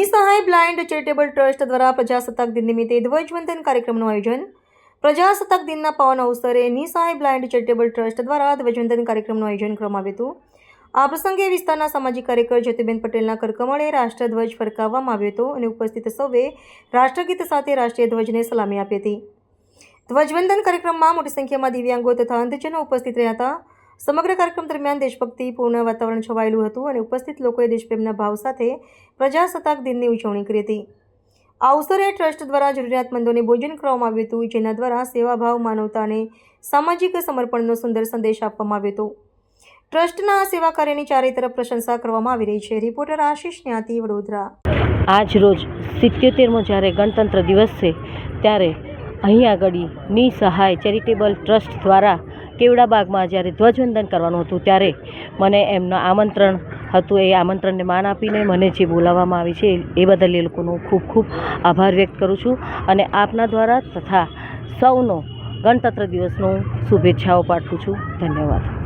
નિસહાય blind charitable trust દ્વારા પ્રજાસત્તાક દિન નિમિત્તે ધ્વજવંદન કાર્યક્રમનું આયોજન. પ્રજાસત્તાક દિનના પાવન અવસરે નિસહાય બ્લાઇન્ડ ચેરિટેબલ ટ્રસ્ટ દ્વારા ધ્વજવંદન કાર્યક્રમનું આયોજન કરવામાં આવ્યું હતું. આ પ્રસંગે વિસ્તારના સામાજિક કાર્યકર જ્યોતિબેન પટેલના કરકમળે રાષ્ટ્રધ્વજ ફરકાવવામાં આવ્યો હતો અને ઉપસ્થિત સૌએ રાષ્ટ્રગીત સાથે રાષ્ટ્રીય ધ્વજને સલામી આપી હતી. ધ્વજવંદન કાર્યક્રમમાં મોટી સંખ્યામાં દિવ્યાંગો તથા અંધજનો ઉપસ્થિત રહ્યા હતા. સમગ્ર કાર્યક્રમ દરમિયાન દેશભક્તિપૂર્ણ વાતાવરણ છવાયેલું હતું અને ઉપસ્થિત લોકોએ દેશપ્રેમના ભાવ સાથે પ્રજાસત્તાક દિનની ઉજવણી કરી હતી. આ અવસરે ટ્રસ્ટ દ્વારા જરૂરિયાતમંદોને ભોજન કરવામાં આવ્યું હતું, જેના દ્વારા સેવાભાવ, માનવતા અને સામાજિક સમર્પણનો સુંદર સંદેશ આપવામાં આવ્યો હતો. ટ્રસ્ટના સેવા કાર્યની ચારે તરફ પ્રશંસા કરવામાં આવી રહી છે. રિપોર્ટર આશીષ ન્યાતી, વડોદરા. આજ રોજ સિત્યોતેરમો જ્યારે ગણતંત્ર દિવસ છે, ત્યારે અહીં આગળ નિસહાય ચેરિટેબલ ટ્રસ્ટ દ્વારા કેવડાબાગમાં જ્યારે ધ્વજવંદન કરવાનું હતું ત્યારે મને એમનું આમંત્રણ હતું, એ આમંત્રણને માન આપીને મને જે બોલાવવામાં આવી છે, એ બદલ એ લોકોનો ખૂબ ખૂબ આભાર વ્યક્ત કરું છું અને આપના દ્વારા તથા સૌનો ગણતંત્ર દિવસનો શુભેચ્છાઓ પાઠવું છું. ધન્યવાદ.